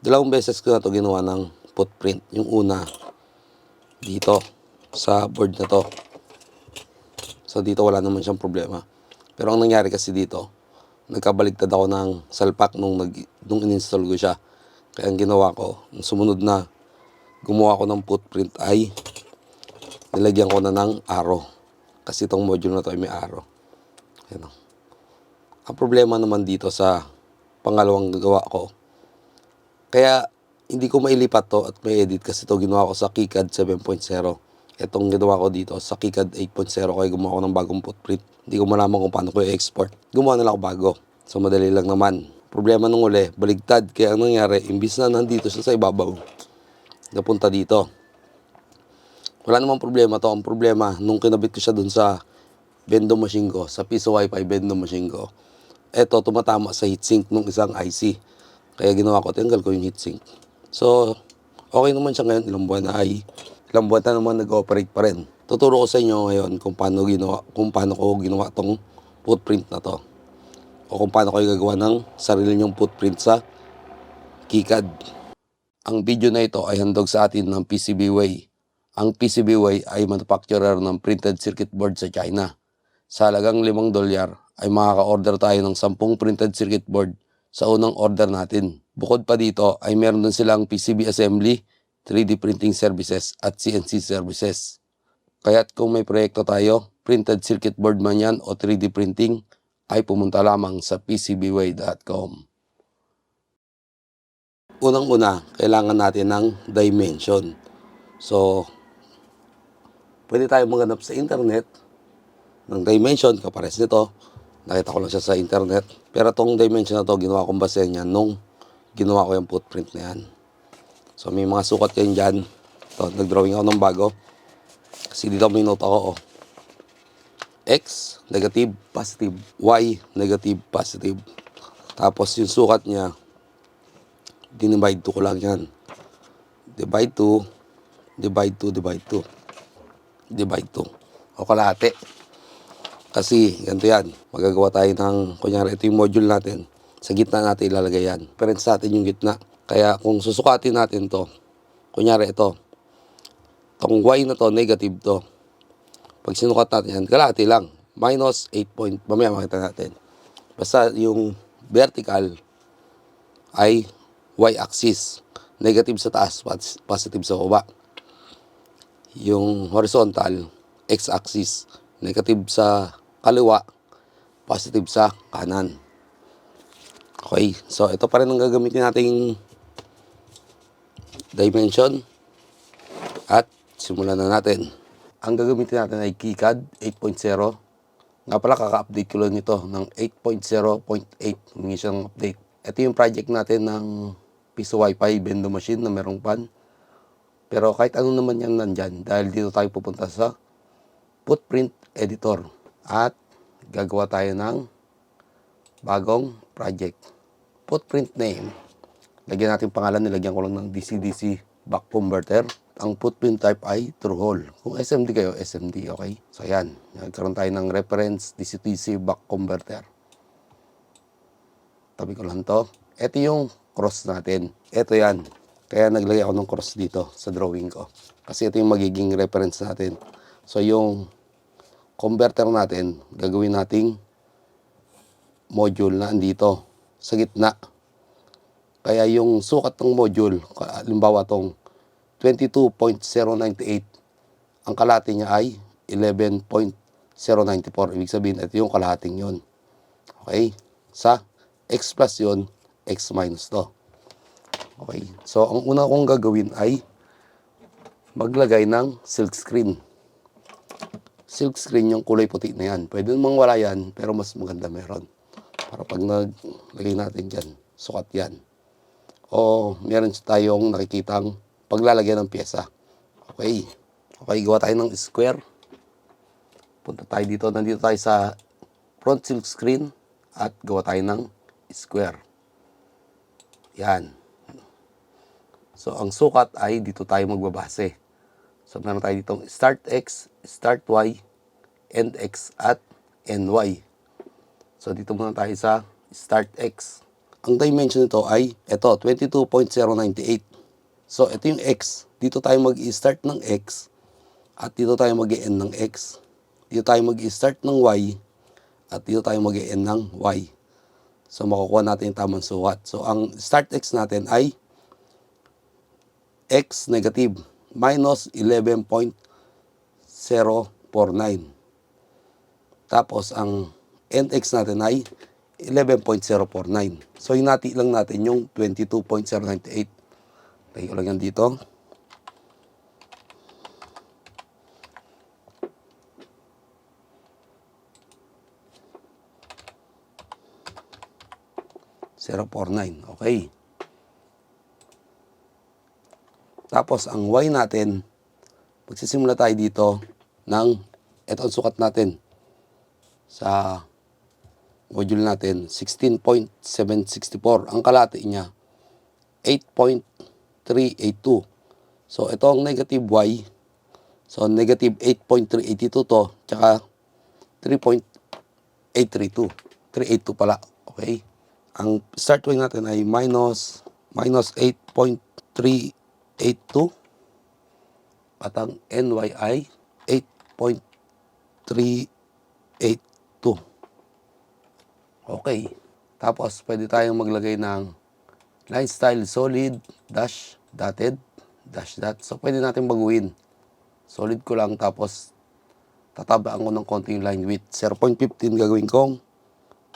Dalawang beses ko na to ginawa ng footprint. Yung una, dito, sa board na to. So dito wala naman siyang problema. Pero ang nangyari kasi dito, nagkabaligtad ako ng salpak nung, nag, nung in-install ko siya. Kaya ang ginawa ko, nung sumunod na gumawa ko ng footprint ay nilagyan ko na ng arrow. Kasi itong module na to ay may arrow. Ayan. Ang problema naman dito sa pangalawang gagawa ko, kaya hindi ko mailipat to at may edit kasi to ginawa ko sa KiCad 7.0. Itong ginawa ko dito sa KiCad 8.0 kaya gumawa ko ng bagong footprint. Hindi ko malaman kung paano ko i-export. Gumawa na lang ako bago. So madali lang naman. Problema nung uli, baligtad. Kaya ang nangyari, imbis na nandito siya sa ibabaw, napunta dito. Wala namang problema to. Ang problema, nung kinabit ko siya dun sa bendo machine ko, sa piso wifi bendo machine ko, eto tumatama sa heatsink nung isang IC. Kaya ginawa ko, tanggal ko yung heatsink. So, okay naman siya ngayon, ilang buwan na ay, ilang buwan na naman nag-operate pa rin. Tuturo ko sa inyo ngayon kung paano ginawa, kung paano ko ginawa tong footprint na to. O kung paano kayo gagawa ng sarili nyong footprint sa KiCad. Ang video na ito ay handog sa atin ng PCBWay. Ang PCBWay ay manufacturer ng printed circuit board sa China. Sa halagang 5 dolyar ay makaka-order tayo ng 10 printed circuit board sa unang order natin. Bukod pa dito ay meron din silang PCB assembly, 3D printing services at CNC services. Kaya't kung may proyekto tayo, printed circuit board man yan o 3D printing, ay pumunta lamang sa pcbway.com. Unang-una, kailangan natin ng dimension. So, pwede tayo maghanap sa internet ng dimension, kapares nito. Nakita ko lang siya sa internet. Pero tong dimension na to, ginawa kong base niya nung ginawa ko yung footprint na yan. So, may mga sukat kayo dyan. Ito, nag-drawing ako ng bago. Kasi dito may note ako, oh. X, negative, positive. Y, negative, positive. Tapos yung sukat niya, dinivide 2 ko lang yan. Divide 2, divide 2, divide 2. Divide 2. O kalahati. Kasi, ganito yan. Magagawa tayo ng, kunyari, ito yung module natin. Sa gitna natin ilalagay yan. Parents natin yung gitna. Kaya kung susukatin natin to, kunyari ito, tong y na to, negative to. Pag sinukat natin yan, kalahati lang. Minus 8 point. Mamaya makita natin. Basta yung vertical ay y-axis. Negative sa taas, pos- positive sa baba. Yung horizontal, x-axis. Negative sa kaliwa, positive sa kanan. Okay, so ito pa rin ang gagamitin nating dimension. At simulan na natin. Ang gagamitin natin ay KiCad 8.0. Nga pala, kaka-update ko lang nito ng 8.0.8. Humingi siya ng update. Ito yung project natin ng piso wifi bendo machine na merong pan. Pero kahit ano naman yan nandyan, dahil dito tayo pupunta sa footprint editor. At gagawa tayo ng bagong project. Footprint name. Lagyan natin pangalan, nilagyan ko lang ng DC-DC back converter. Ang footprint type ay true hole. Kung SMD kayo, SMD, okay? So, yan. Nagkaroon tayo ng reference DC-DC back converter. Tabi ko lang to. Ito yung cross natin. Ito yan. Kaya naglagay ako ng cross dito sa drawing ko. Kasi ito yung magiging reference natin. So, yung converter natin, gagawin nating module na andito sa gitna. Kaya yung sukat ng module, halimbawa tong 22.098, ang kalahati niya ay 11.094. Ibig sabihin, ito yung kalahating yon. Okay? Sa x plus yon, x minus to. Okay? So, ang una kong gagawin ay maglagay ng silk screen. Silk screen yung kulay puti na yan. Pwede namang wala yan, pero mas maganda meron. Para pag naglagay natin dyan, sukat yan. O meron tayong nakikitang paglalagyan ng pyesa. Okay. Okay, gawa tayo ng square. Punta tayo dito. Nandito tayo sa front silk screen at gawa tayo ng square. Yan. So, ang sukat ay dito tayo magbabase. So, meron tayo ditong start X, start Y, end X, at end Y. So, dito muna tayo sa start X. ang dimension nito ay ito, 22.098. So, ito yung x. Dito tayo mag-start ng x at dito tayo mag end ng x. Dito tayo mag-start ng y at dito tayo mag end ng y. So, makukuha natin yung tamang sukat. So, ang start x natin ay x negative minus 11.049. Tapos, ang end x natin ay 11.049. So, hinati lang natin yung 22.098. Lagay ko lang yan dito. Zero four nine. Okay. Tapos, ang y natin, magsisimula tayo dito ng, ito ang sukat natin sa module natin, 16.764. Ang kalati niya, 8.382. So, ito ang negative y. So, negative 8.382 to, tsaka 3.832. 382 pala. Okay? Ang start wing natin ay minus minus 8.3 82 patang NYI 8.382 okay tapos pwede tayong maglagay ng line style solid dash dotted dash dot. So pwede natin baguhin. Solid ko lang tapos tatabaan ko ng konti yung line width. 0.15 gagawin kong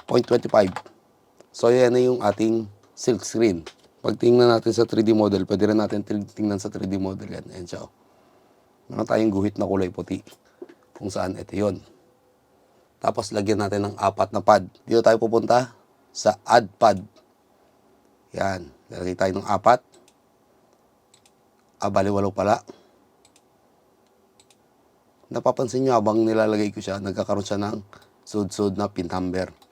0.25 so yan na yung ating silk screen. Pag tingnan natin sa 3D model, pwede rin natin ting- tingnan sa 3D model yan. Ayan siya. oh. Meron tayong guhit na kulay puti. Kung saan, ito yon. Tapos lagyan natin ng apat na pad. Dito tayo pupunta sa add pad. Yan. Lalagay tayo ng apat. Ah, bali walo pala. Napapansin nyo habang nilalagay ko siya, nagkakaroon siya ng sud-sud na pin number.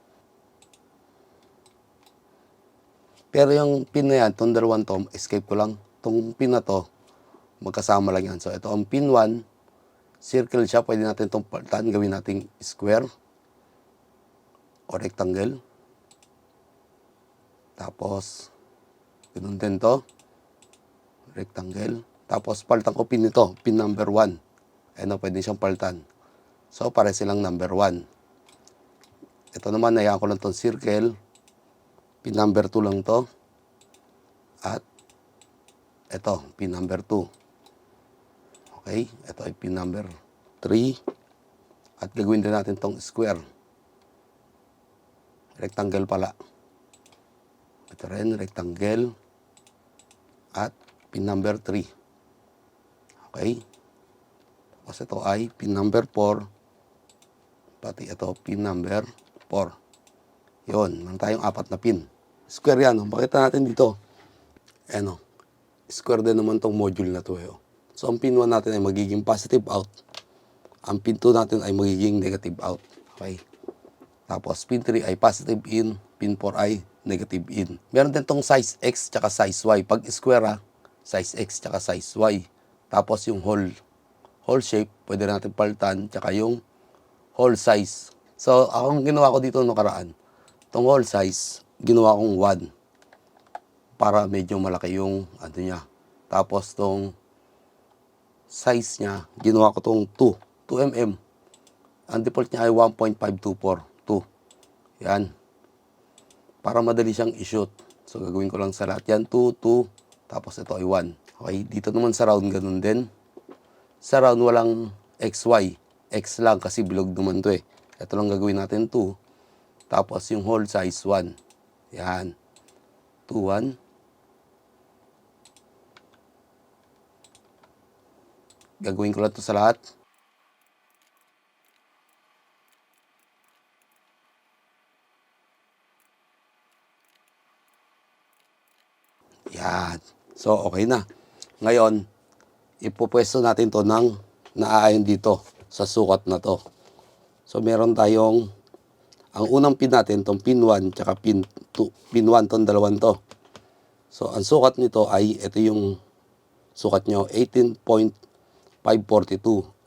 Pero yung pin na yan, itong dalawang to, escape ko lang. Itong pin na to, magkasama lang yan. So ito ang pin 1, circle siya, pwede natin itong palitan, gawin nating square o rectangle. Tapos, ganun din to, rectangle. Tapos, palitan ko pin nito, pin number 1. Ano, pwede siyang palitan. So, pare silang number 1. Ito naman, nayaan ko lang itong circle. Pin number 2 lang to. At, ito, pin number 2. Okay, ito ay pin number 3. At gagawin din natin tong square. Rectangle pala. Ito rin, rectangle. At pin number 3. Okay. Tapos ito ay pin number 4. Pati ito, pin number 4. Yun, meron tayong apat na pin. Square yan. oh. Pakita natin dito. Ano, square din naman tong module na to. Eh. oh. So, ang pin 1 natin ay magiging positive out. Ang pin 2 natin ay magiging negative out. Okay. Tapos, pin 3 ay positive in. Pin 4 ay negative in. Meron din tong size X tsaka size Y. Pag square ha, size X tsaka size Y. Tapos, yung whole, whole shape, pwede natin palitan. Tsaka yung whole size. So, akong ginawa ko dito nung nakaraan, itong whole size, ginawa kong 1 para medyo malaki yung ano niya. Tapos tong size niya, ginawa ko tong 2, 2 mm. Ang default niya ay 1.524, 2. Yan. Para madali siyang i-shoot. So gagawin ko lang sa lahat yan, 2, 2, tapos ito ay 1. Okay, dito naman sa round ganun din. Sa round walang XY, X lang kasi bilog naman to eh. Ito lang gagawin natin 2. Tapos yung whole size 1. Yan. 2, 1. Gagawin ko lang to sa lahat. Yan. So, okay na. Ngayon, ipopwesto natin to ng naaayon dito sa sukat na to. So, meron tayong ang unang pin natin, tong pin 1, tsaka pin 2, pin 1, tong dalawang to. So, ang sukat nito ay, ito yung sukat nyo, 18.542.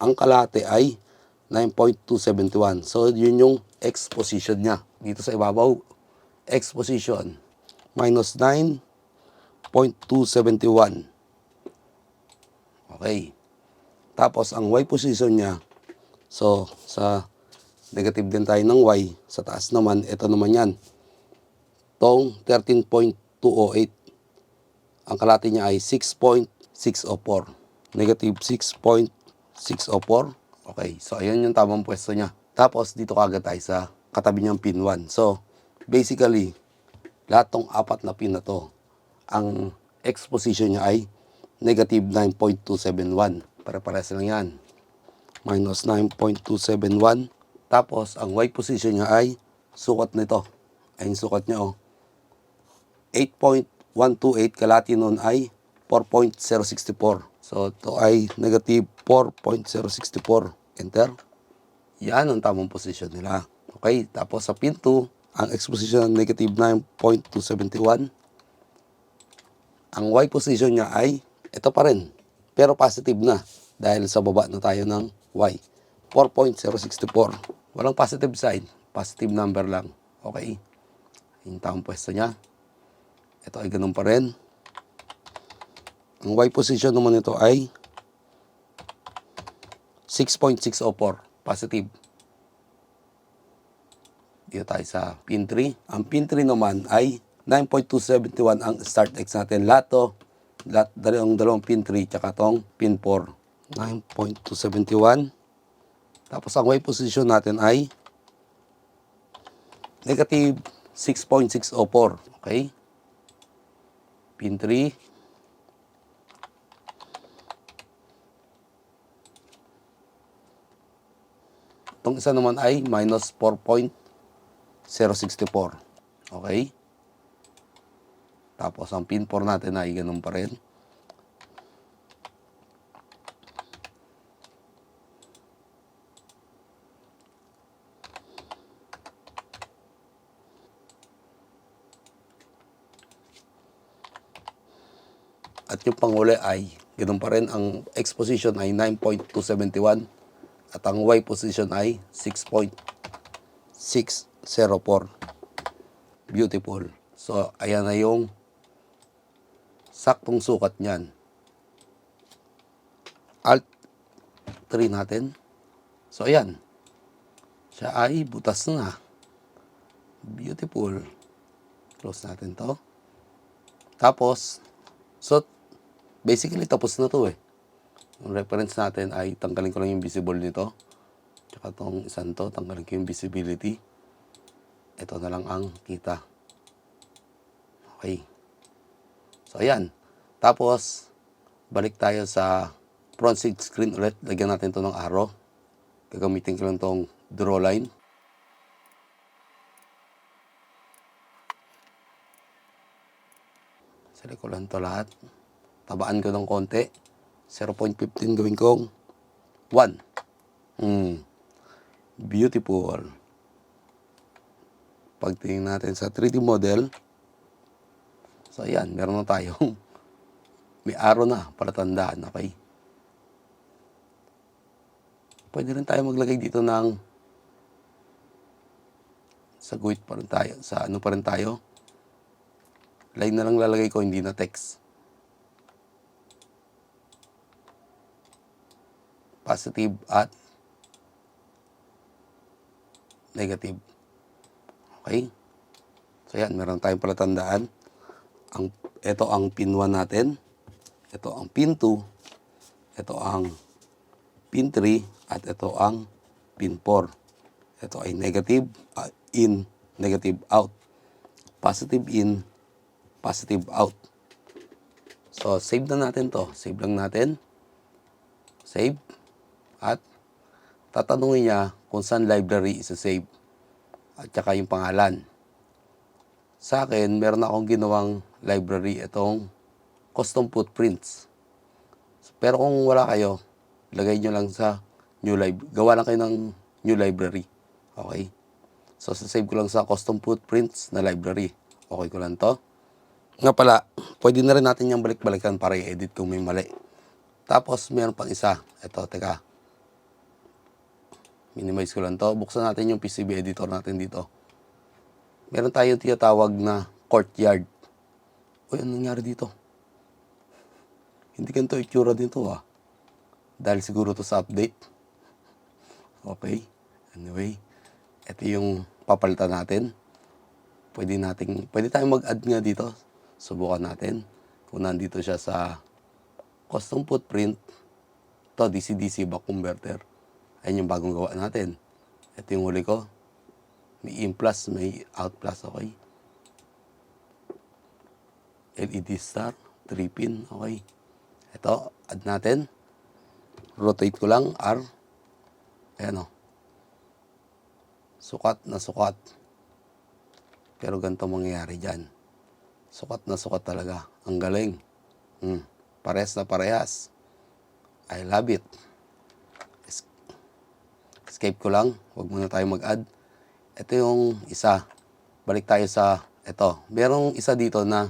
Ang kalate ay 9.271. So, yun yung X position niya. Dito sa ibabaw, X position. minus 9.271. Okay. Tapos, ang Y position niya, so, sa negative din tayo ng Y, sa taas naman, ito naman yan. Tong 13.208. Ang kalati niya ay 6.604. Negative 6.604. Okay, so ayan yung tamang pwesto niya. Tapos, dito kagad tayo sa katabi niyang pin 1. So, basically, lahat tong apat na pin na to, ang X position niya ay negative 9.271. Pare-pares lang yan. Minus 9.271. Tapos, ang Y position niya ay sukat nito. Ay, yung sukat niya, oh. 8.128 kalati nun ay 4.064. So, ito ay negative 4.064. Enter. Yan ang tamang position nila. Okay, tapos sa pin 2, ang X position negative 9.271. Ang Y position niya ay ito pa rin. Pero positive na dahil sa baba na tayo ng Y. 4.064. Walang positive sign. Positive number lang. Okay. Yung tamang pwesto niya. Ito ay ganun pa rin. Ang Y position naman nito ay 6.604. Positive. Dito tayo sa pin 3. Ang pin 3 naman ay 9.271 ang start X natin. Lahat to, lahat, dalawang, dalawang pin 3 tsaka tong pin 4. 9.271. Tapos ang Y position natin ay negative 6.604. Okay? Pin 3. Itong isa naman ay minus 4.064. Okay? Tapos ang pin 4 natin ay ganun pa rin. At yung panghuli ay ganun pa rin. Ang X position ay 9.271 at ang Y position ay 6.604. Beautiful. So, ayan na yung saktong sukat niyan. Alt 3 natin. So, ayan. Siya ay butas na. Beautiful. Close natin to. Tapos, so, basically tapos na to eh. Yung reference natin ay tanggalin ko lang yung visible nito. Tsaka tong isang to, tanggalin ko yung visibility. Ito na lang ang kita. Okay. So, ayan. Tapos, balik tayo sa front seat screen ulit. Lagyan natin to ng arrow. Gagamitin ko lang tong draw line. Select ko lang to lahat. Tabaan ko ng konti. 0.15 gawin kong 1. Hmm. Beautiful. Pagtingin natin sa 3D model, so ayan, meron na tayong may arrow na palatandaan, okay? Pwede rin tayo maglagay dito ng sa guhit pa rin tayo, sa ano pa rin tayo. Line na lang lalagay ko, hindi na text. Positive at negative. Okay? So yan, meron tayong palatandaan. Ang, ito ang pin 1 natin. Ito ang pin 2. Ito ang pin 3. At ito ang pin 4. Ito ay negative uh, in, negative out. Positive in, positive out. So, save na natin to. Save lang natin. Save at tatanungin niya kung saan library isa-save at saka yung pangalan. Sa akin, meron akong ginawang library itong custom footprints. Pero kung wala kayo, lagay nyo lang sa new library. Gawa lang kayo ng new library. Okay? So, sasave ko lang sa custom footprints na library. Okay ko lang to. Nga pala, pwede na rin natin yung balik-balikan para i-edit kung may mali. Tapos, meron pang isa. Ito, teka. Minimize ko lang to. Buksan natin yung PCB editor natin dito. Meron tayong tinatawag na courtyard. Uy, anong nangyari dito? Hindi ganito itsura dito ah. Dahil siguro to sa update. Okay. Anyway, ito yung papalitan natin. Pwede nating, pwede tayong mag-add nga dito. Subukan natin. Kung nandito siya sa custom footprint, to DC-DC back converter. Ayun yung bagong gawa natin. Ito yung huli ko. May in plus, may out plus, okay. LED star, 3 pin, okay. Ito, add natin. Rotate ko lang, R. Ayan o. Sukat na sukat. Pero ganito mangyayari dyan. Sukat na sukat talaga. Ang galing. Hmm. Parehas na parehas. I love it. Es- Escape ko lang. Huwag muna tayo mag-add. Ito yung isa. Balik tayo sa ito. Merong isa dito na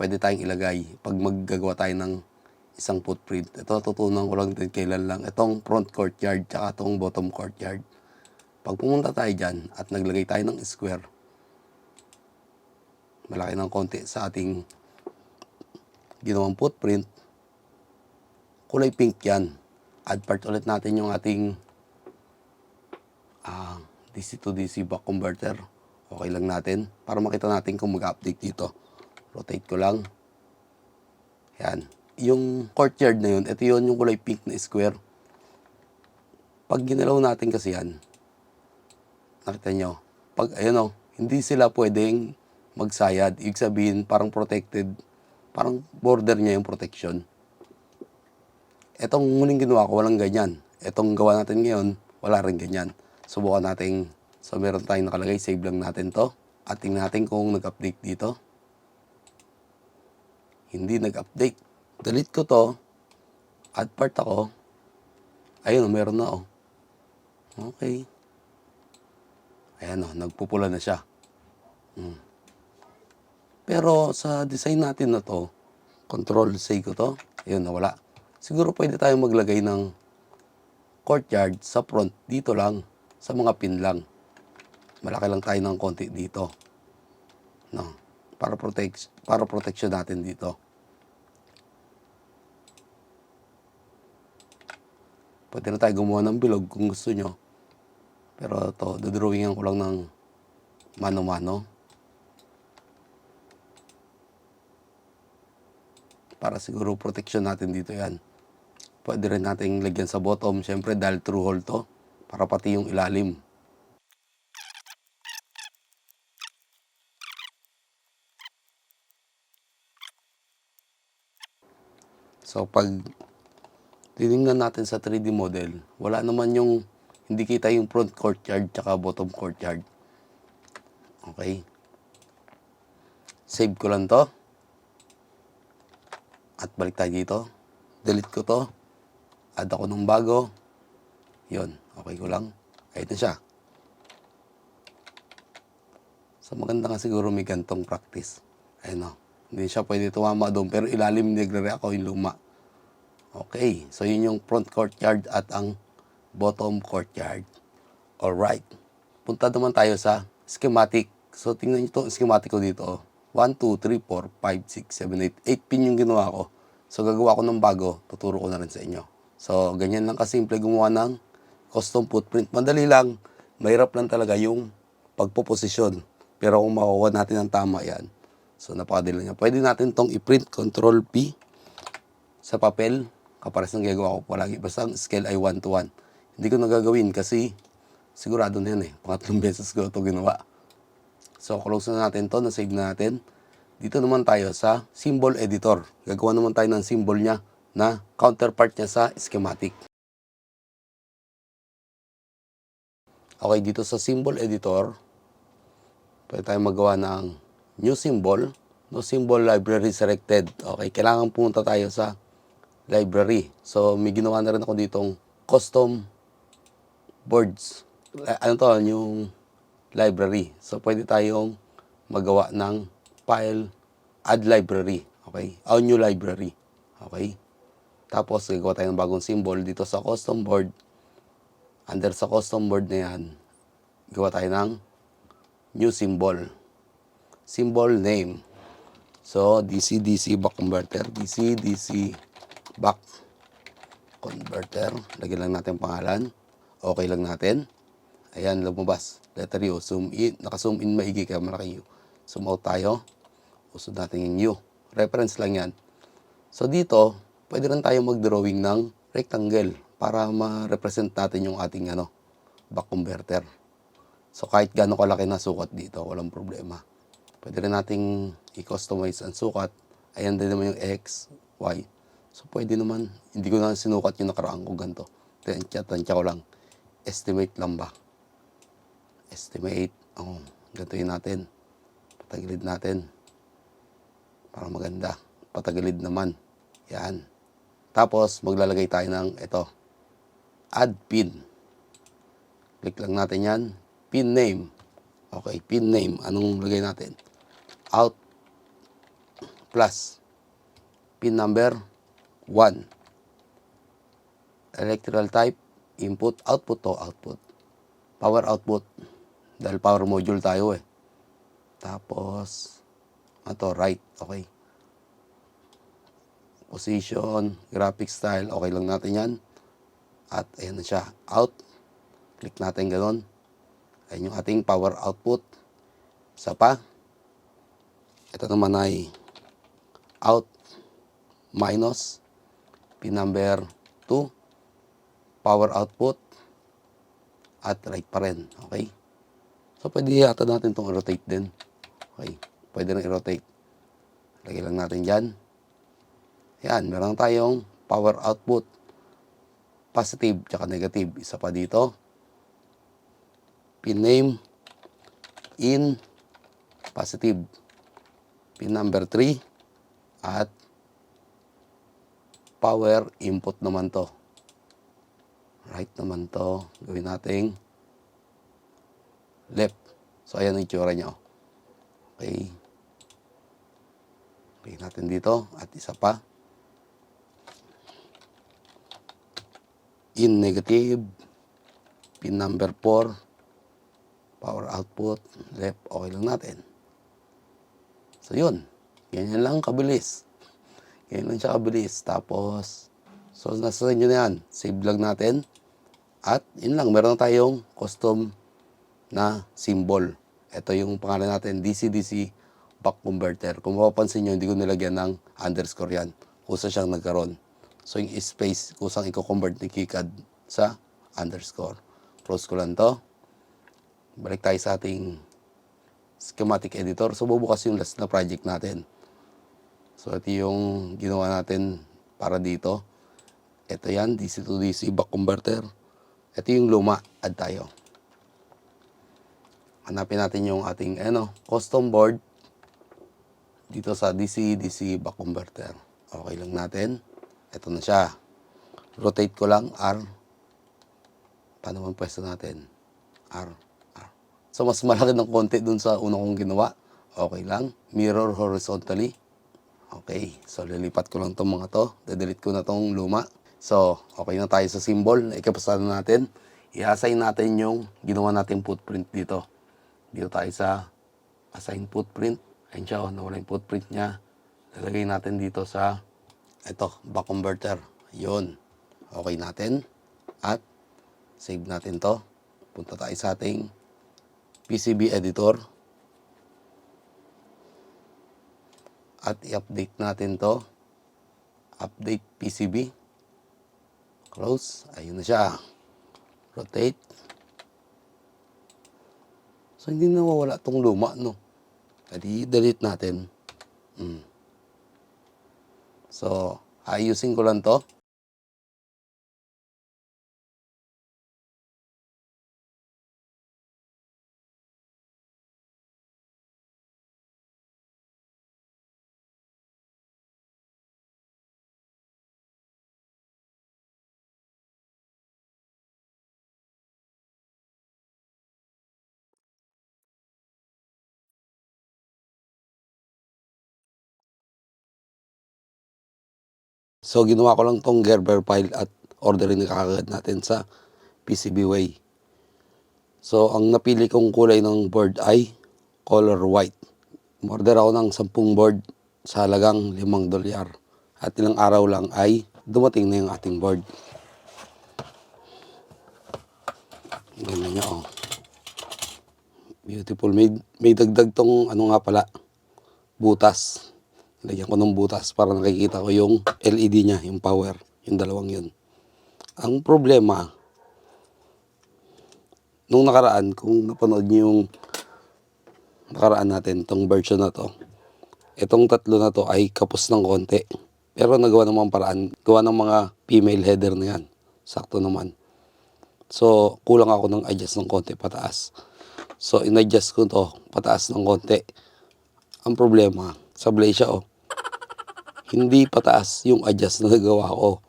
pwede tayong ilagay pag maggagawa tayo ng isang footprint. Ito tutunan ko lang din kailan lang. Itong front courtyard tsaka itong bottom courtyard. Pag pumunta tayo dyan at naglagay tayo ng square, malaki ng konti sa ating ginawang footprint, kulay pink yan. Add part ulit natin yung ating ah, DC to DC back converter. Okay lang natin. Para makita natin kung mag-update dito. Rotate ko lang. Yan. Yung courtyard na yun, ito yun yung kulay pink na square. Pag ginalaw natin kasi yan, nakita nyo, pag ayun o, hindi sila pwedeng magsayad. Ibig sabihin, parang protected, parang border niya yung protection. Etong muling ginawa ko, walang ganyan. Etong gawa natin ngayon, wala rin ganyan. Subukan natin, so meron tayong nakalagay, save lang natin to. At tingnan natin kung nag-update dito. Hindi nag-update. Delete ko to. Add part ako. Ayun, meron na oh. Okay. Ayan oh, nagpupula na siya. Hmm. Pero sa design natin na to, control say ko to, ayun nawala. Siguro pwede tayong maglagay ng courtyard sa front dito lang, sa mga pin lang. Malaki lang tayo ng konti dito. No, para protect para protection natin dito. Pwede na tayo gumawa ng bilog kung gusto nyo. Pero to, dodrawingan ko lang ng mano-mano. Para siguro protection natin dito yan. Pwede rin natin lagyan sa bottom. Siyempre dahil true hole to. Para pati yung ilalim. So pag tiningnan natin sa 3D model, wala naman yung hindi kita yung front courtyard tsaka bottom courtyard. Okay. Save ko lang to. At balik tayo dito. Delete ko to. Add ako ng bago. Yon, okay ko lang. Ayun na siya. So maganda nga siguro may gantong practice. Ayun o. Hindi siya pwede tumama doon. Pero ilalim nagre-react ako yung luma. Okay. So yun yung front courtyard at ang bottom courtyard. Alright. Punta naman tayo sa schematic. So tingnan nyo to schematic ko dito. 1, 2, 3, 4, 5, 6, 7, 8. 8 pin yung ginawa ko. So gagawa ko ng bago. Tuturo ko na rin sa inyo. So ganyan lang kasimple gumawa ng custom footprint. Madali lang. Mahirap lang talaga yung pagpoposisyon. Pero kung makuha natin ang tama yan, so napakadali niya. Pwede natin tong i-print, control P sa papel. Kapares ng gagawa ko palagi. Basta ang scale ay 1 to 1. Hindi ko nagagawin kasi sigurado na yan eh. Pangatlong beses ko ito ginawa. So, close na natin to, na-save na natin. Dito naman tayo sa symbol editor. Gagawa naman tayo ng symbol niya na counterpart niya sa schematic. Okay, dito sa symbol editor, pwede tayo magawa ng new symbol. No symbol library selected. Okay, kailangan pumunta tayo sa library. So, may ginawa na rin ako ditong custom boards. Eh, Ano to, yung library. So, pwede tayong magawa ng file add library. Okay? O new library. Okay? Tapos, gagawa tayo ng bagong symbol dito sa custom board. Under sa custom board na yan, gawa tayo ng new symbol. Symbol name. So, DC-DC back converter. DC-DC back converter. Lagyan lang natin pangalan. Okay lang natin. Ayan, lumabas. Letter U. Zoom in. Naka-zoom in maigi kaya malaking U. Zoom out tayo. Usod natin yung U. Reference lang yan. So dito, pwede rin tayo mag-drawing ng rectangle para ma-represent natin yung ating ano, back converter. So kahit gaano kalaki na sukat dito, walang problema. Pwede rin nating i-customize ang sukat. Ayan din naman yung X, Y. So pwede naman, hindi ko na sinukat yung nakaraan ko ganito. Tansya, tansya ko lang. Estimate lang ba? Estimate. Oh, ganituin natin. Patagilid natin. Para maganda. Patagilid naman. Yan. Tapos, maglalagay tayo ng ito. Add pin. Click lang natin yan. Pin name. Okay, pin name. Anong lagay natin? Out plus pin number 1. Electrical type, input, output to output. Power output. Dahil power module tayo eh. Tapos, ito, right. Okay. Position, graphic style, okay lang natin yan. At ayan na siya. Out. Click natin ganun. Ayan yung ating power output. Isa pa. Ito naman ay out minus pin number 2 power output at right pa rin. Okay? So, pwede yata natin itong i-rotate din. Okay? Pwede rin i-rotate. Lagay lang natin dyan. Yan, meron tayong power output. Positive tsaka negative. Isa pa dito. Pin name. In. Positive. Pin number 3. At power input naman to. Right naman to. Gawin nating left. So, ayan ang itsura niya. oh. Okay. Lagyan natin dito. At isa pa. In negative. Pin number 4. Power output. Left. Okay lang natin. So, yun. Ganyan lang kabilis. Ganyan lang siya kabilis. Tapos, so nasa inyo na yan. Save lang natin. At yun lang, meron tayong custom na symbol. Ito yung pangalan natin, DC-DC back converter. Kung mapapansin nyo, hindi ko nilagyan ng underscore yan. Kusa siyang nagkaroon. So yung space, kusang i-convert ni keycad sa underscore. Close ko lang to. Balik tayo sa ating schematic editor. So bubukas yung last na project natin. So ito yung ginawa natin para dito. Ito yan, DC to DC back converter. Ito yung luma, add tayo. Hanapin natin yung ating ano, custom board dito sa DC DC back converter. Okay lang natin. Ito na siya. Rotate ko lang R. Paano man pwesto natin? R. R. So mas malaki ng konti dun sa una kong ginawa. Okay lang. Mirror horizontally. Okay, so lilipat ko lang tong mga to. Dedelete ko na tong luma. So, okay na tayo sa symbol. Ikapasa na natin. I-assign natin yung ginawa natin footprint dito. Dito tayo sa assign footprint. Ayun siya, oh, nawala yung footprint niya. Lalagay natin dito sa ito, back converter. Yun. Okay natin. At save natin to. Punta tayo sa ating PCB editor. at i-update natin to. Update PCB. Close. Ayun na siya. Rotate. So, hindi na mawala tong luma, no? Adi, delete natin. Mm. So, ayusin ko lang to. So, ginawa ko lang tong Gerber file at orderin na kagad natin sa PCBWay. So, ang napili kong kulay ng board ay color white. Order ako ng 10 board. sa halagang limang dolyar. At ilang araw lang ay dumating na yung ating board. Ganyan niya, oh. Beautiful. May, may dagdag tong ano nga pala, butas. Lagyan ko ng butas para nakikita ko yung LED niya, yung power. Yung dalawang yun. Ang problema, nung nakaraan, kung napanood niyo yung nakaraan natin, tong version na to, itong tatlo na to ay kapos ng konti. Pero nagawa naman paraan, gawa ng mga female header na yan. Sakto naman. So, kulang ako ng adjust ng konti pataas. So, in-adjust ko to pataas ng konti. Ang problema, sablay siya oh. Hindi pataas yung adjust na nagawa ko.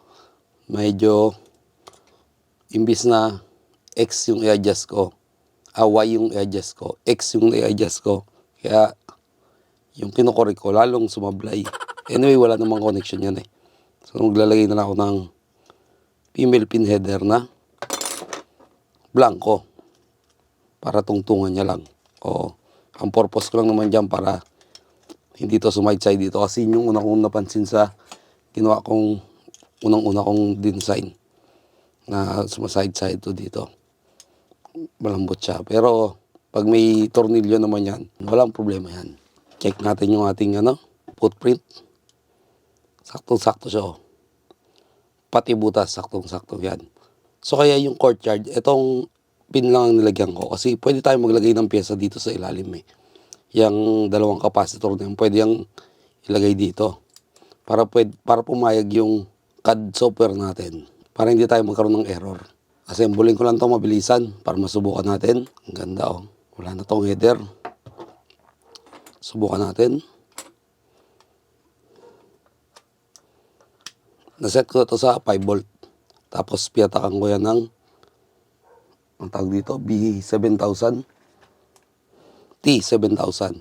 Medyo, imbis na X yung i-adjust ko, ah, Y yung i-adjust ko, X yung i-adjust ko. Kaya, yung kinukorek ko, lalong sumablay. Anyway, wala namang connection yan eh. So, maglalagay na ako ng female pin header na blanco para tungtungan niya lang. O, ang purpose ko lang naman dyan para hindi to sumide-side dito kasi yun yung una kong napansin sa ginawa kong unang-una kong design na sumaside-side to dito. Malambot siya. Pero pag may tornilyo naman yan, walang problema yan. Check natin yung ating ano, footprint. Saktong-sakto siya. Oh. Pati butas, saktong-sakto yan. So kaya yung courtyard, itong pin lang ang nilagyan ko. Kasi pwede tayo maglagay ng pyesa dito sa ilalim eh. Yung dalawang capacitor na yun, pwede yung ilagay dito. Para, pwede, para pumayag yung CAD software natin. Para hindi tayo magkaroon ng error. Assembling ko lang to mabilisan para masubukan natin. Ang ganda oh. Wala na tong header. Subukan natin. Naset ko to sa 5 volt. Tapos piyatakan ko yan ng ang tawag dito, B7000. T7000.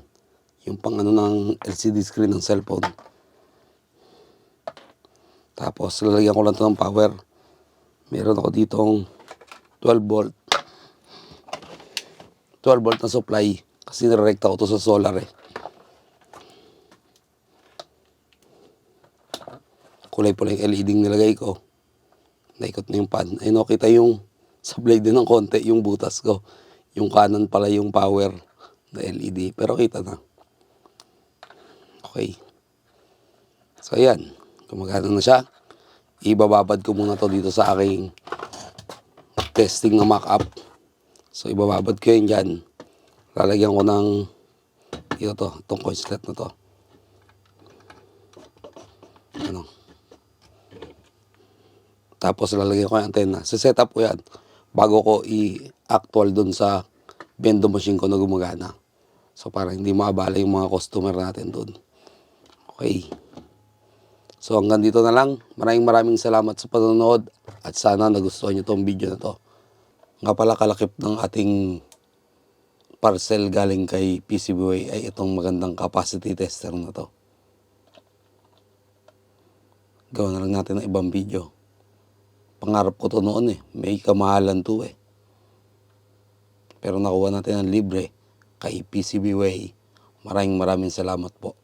Yung pang ano ng LCD screen ng cellphone. Tapos lalagyan ko lang to ng power. Meron ako ditong 12 volt. 12 volt na supply. Kasi nirekta ko to sa solar eh. kulay pula yung LED nilagay ko. Naikot na yung pan. Ay, nakita yung sa blade din ng konti, yung butas ko. Yung kanan pala yung power na LED. Pero kita na. Okay. So, ayan. Gumagana na siya. Ibababad ko muna to dito sa aking testing na mock-up. So, ibababad ko yun dyan. Lalagyan ko ng dito to, itong coinslet na to. Ano? Tapos lalagyan ko yung antena. Sa setup ko yan bago ko i-actual dun sa bendo machine ko na gumagana. So para hindi maabala yung mga customer natin dun. Okay. So hanggang dito na lang. Maraming maraming salamat sa panonood at sana nagustuhan nyo tong video na to. Nga pala kalakip ng ating parcel galing kay PCBWay ay itong magandang capacity tester na to. Gawa na lang natin ng ibang video pangarap ko to noon eh. May kamahalan to eh. Pero nakuha natin ng libre kay PCB Way. Maraming maraming salamat po.